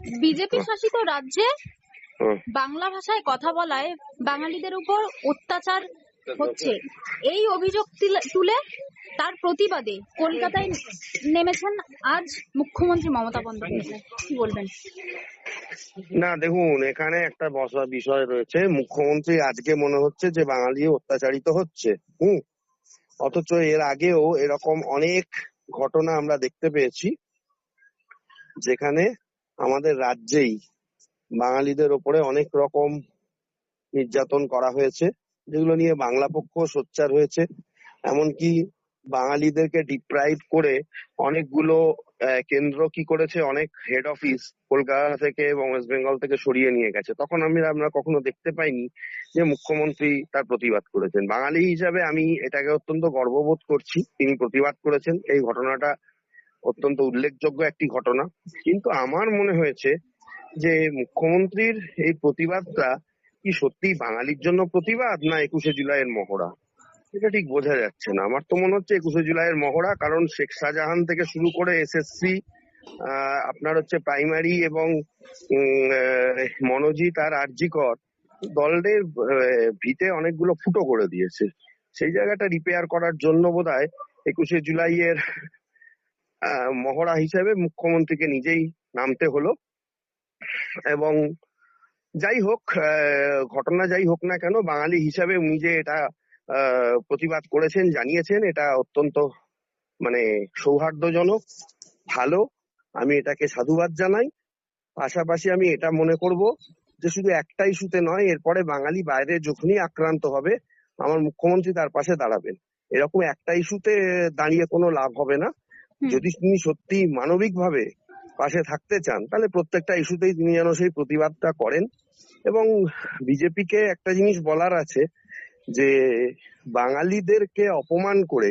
BJP শাসিত রাজ্যে বাংলা ভাষায় কথা বলায় বাঙালিদের উপর অত্যাচার হচ্ছে। এই অভিযোগ তুলে- তার প্রতিবাদে কলকাতায় নেমেছেন আজ মুখ্যমন্ত্রী মমতা বন্দ্যোপাধ্যায়। কি বলবেন? না দেখুন এখানে একটা বসার বিষয় রয়েছে। মুখ্যমন্ত্রী আজকে মনে হচ্ছে যে বাঙালি অত্যাচারিত হচ্ছে। হুম। অথচ এর আগেও এরকম অনেক ঘটনা আমরা দেখতে পেয়েছি যেখানে আমাদের রাজ্যেই বাঙালিদের ওপরে অনেক রকম নির্যাতন করা হয়েছে, যেগুলো নিয়ে বাংলা পক্ষ সোচ্চার হয়েছে। এমনকি বাঙালিদেরকে ডিপ্রাইভ করে অনেকগুলো কেন্দ্র কি করেছে, অনেক হেড অফিস কলকাতা থেকে এবং ওয়েস্ট বেঙ্গল থেকে সরিয়ে নিয়ে গেছে। তখন আমি, আমরা কখনো দেখতে পাইনি যে মুখ্যমন্ত্রী তার প্রতিবাদ করেছেন। বাঙালি হিসাবে আমি এটাকে অত্যন্ত গর্ববোধ করছি, তিনি প্রতিবাদ করেছেন। এই ঘটনাটা অত্যন্ত উল্লেখযোগ্য একটি ঘটনা। কিন্তু আমার মনে হয়েছে যে মুখ্যমন্ত্রীর এই প্রতিবাদটা কি সত্যি বাঙালির জন্য প্রতিবাদ না একুশে জুলাইয়ের মহড়া? এটা ঠিক বোঝা যাচ্ছে না। আমার তো মনে হচ্ছে একুশে জুলাইয়ের মহড়া, কারণ শেখ শাহজাহান থেকে শুরু করে এসএসসি আপনার হচ্ছে প্রাইমারি এবং মনোজিৎ আর আরজিকর দলের ভিতে অনেকগুলো ফুটো করে দিয়েছে। সেই জায়গাটা রিপেয়ার করার জন্য বোধ হয় একুশে জুলাইয়ের মহড়া হিসেবে মুখ্যমন্ত্রীকে নিজেই নামতে হলো। এবং যাই হোক ঘটনা যাই হোক না কেন, বাঙালি হিসাবে উনি যে এটা প্রতিবাদ করেছেন, জানিয়েছেন, এটা অত্যন্ত মানে সৌহার্দ্যজনক, ভালো। আমি এটাকে সাধুবাদ জানাই। পাশাপাশি আমি এটা মনে করব যে শুধু একটা ইস্যুতে নয়, এরপরে বাঙালি বাইরে যখনই আক্রান্ত হবে, আমার মুখ্যমন্ত্রী তার পাশে দাঁড়াবেন। এরকম একটা ইস্যুতে দাঁড়িয়ে কোনো লাভ হবে না। যদি তিনি সত্যি মানবিক ভাবে পাশে থাকতে চান, তাহলে প্রত্যেকটা ইস্যুতেই তিনি যেন সেই প্রতিবাদটা করেন। এবং বিজেপিকে একটা জিনিস বলার আছে যে, বাঙালিদেরকে অপমান করে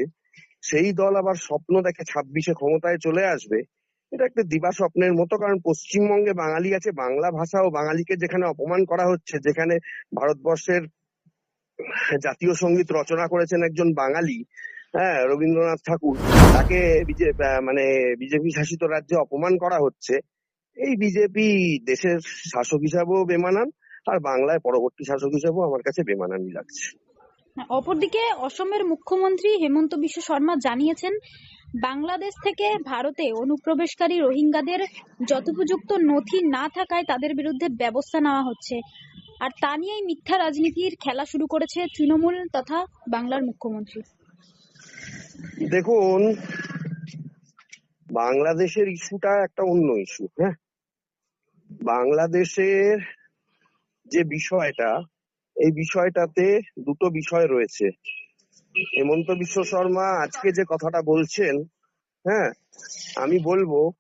সেই দল আবার স্বপ্ন দেখে ছাব্বিশে ক্ষমতায় চলে আসবে, এটা একটা দিবা স্বপ্নের মতো। কারণ পশ্চিমবঙ্গে বাঙালি আছে, বাংলা ভাষা ও বাঙালিকে যেখানে অপমান করা হচ্ছে, যেখানে ভারতবর্ষের জাতীয় সংগীত রচনা করেছেন একজন বাঙালি হ্যাঁ রবীন্দ্রনাথ ঠাকুর। তাকে মানে বিজেপি শাসিত রাজ্যে অপমান করা হচ্ছে। এই বিজেপি দেশের শাসক হিসাবেও বেমানান, আর বাংলায় পরবর্তী শাসক হিসাবেও আমার কাছে বেমানানি লাগছে। অপরদিকে অসমের মুখ্যমন্ত্রী হেমন্ত বিশ্ব শর্মা জানিয়েছেন, বাংলাদেশ থেকে ভারতে অনুপ্রবেশকারী রোহিঙ্গাদের যথোপযুক্ত নথি না থাকায় তাদের বিরুদ্ধে ব্যবস্থা নেওয়া হচ্ছে। আর তা নিয়েই মিথ্যা রাজনীতির খেলা শুরু করেছে তৃণমূল তথা বাংলার মুখ্যমন্ত্রী। দেখুন, বাংলাদেশের ইস্যুটা একটা অন্য ইস্যু হ্যাঁ? বাংলাদেশের যে বিষয়টা, এই বিষয়টাতে দুটো বিষয় রয়েছে। হেমন্ত বিশ্ব শর্মা আজকে যে কথাটা বলছেন হ্যাঁ আমি বলব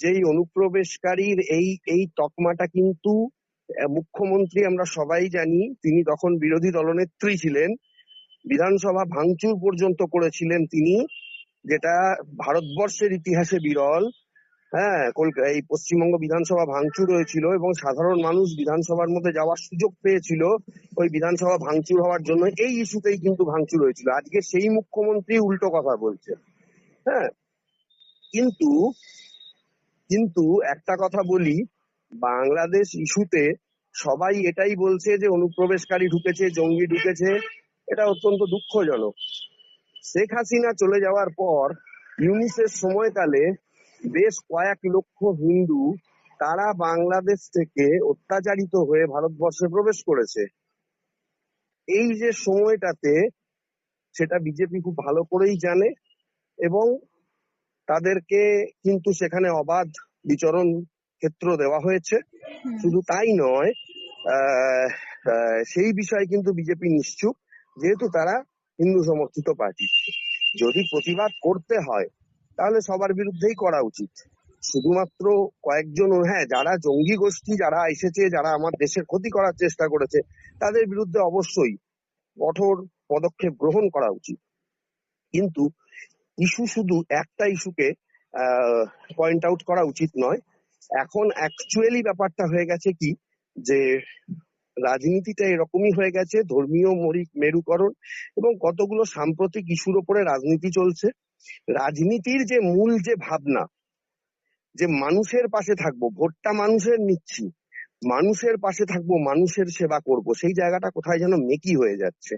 যে এই অনুপ্রবেশকারীর এই এই তকমাটা কিন্তু মুখ্যমন্ত্রী আমরা সবাই জানি, তিনি তখন বিরোধী দলনেত্রী ছিলেন বিধানসভা ভাঙচুর পর্যন্ত করেছিলেন তিনি, যেটা ভারতবর্ষের ইতিহাসে বিরল। হ্যাঁ এই পশ্চিমবঙ্গ বিধানসভা ভাঙচুর হয়েছিল এবং সাধারণ মানুষ বিধানসভার মধ্যে যাওয়ার সুযোগ পেয়েছিল। ওই বিধানসভা ভাঙচুর হওয়ার জন্য এই ইস্যুতেই কিন্তু ভাঙচুর হয়েছিল। আজকে সেই মুখ্যমন্ত্রী উল্টো কথা বলছে হ্যাঁ কিন্তু কিন্তু একটা কথা বলি, বাংলাদেশ ইস্যুতে সবাই এটাই বলছে যে অনুপ্রবেশকারী ঢুকেছে, জঙ্গি ঢুকেছে এটা অত্যন্ত দুঃখজনক। শেখ হাসিনা চলে যাওয়ার পর ইউনিসের সময়কালে বেশ কয়েক লক্ষ হিন্দু তারা বাংলাদেশ থেকে অত্যাচারিত হয়ে ভারতবর্ষে প্রবেশ করেছে। এই যে সময়টাতে সেটা বিজেপি খুব ভালো করেই জানে এবং তাদেরকে কিন্তু সেখানে অবাধ বিচরণ ক্ষেত্র দেওয়া হয়েছে। শুধু তাই নয় আহ, আহ, সেই বিষয়ে কিন্তু বিজেপি নিশ্চুপ। যেহেতু তারা হিন্দু সমর্থিত পার্টি। যদি প্রতিবাদ করতে হয়, তাহলে সবার বিরুদ্ধেই করা উচিত। শুধুমাত্র কয়েকজন হ্যাঁ যারা জঙ্গি গোষ্ঠী, যারা এসেছে, যারা আমার দেশের ক্ষতি করার চেষ্টা করেছে, তাদের বিরুদ্ধে অবশ্যই কঠোর পদক্ষেপ গ্রহণ করা উচিত। কিন্তু ইস্যু শুধু একটা ইস্যুকে পয়েন্ট আউট করা উচিত নয়। এখন অ্যাকচুয়ালি ব্যাপারটা হয়ে গেছে কি, যে রাজনীতিটা এরকমই হয়ে গেছে, ধর্মীয় মরি- মেরুকরণ এবং কতগুলো সাম্প্রতিক ইস্যুর ওপরে রাজনীতি চলছে। রাজনীতির যে মূল যে ভাবনা, যে মানুষের পাশে থাকব, ভোটটা মানুষের নিচ্ছি, মানুষের পাশে থাকব, মানুষের সেবা করব, সেই জায়গাটা কোথায় যেন মেকি হয়ে যাচ্ছে।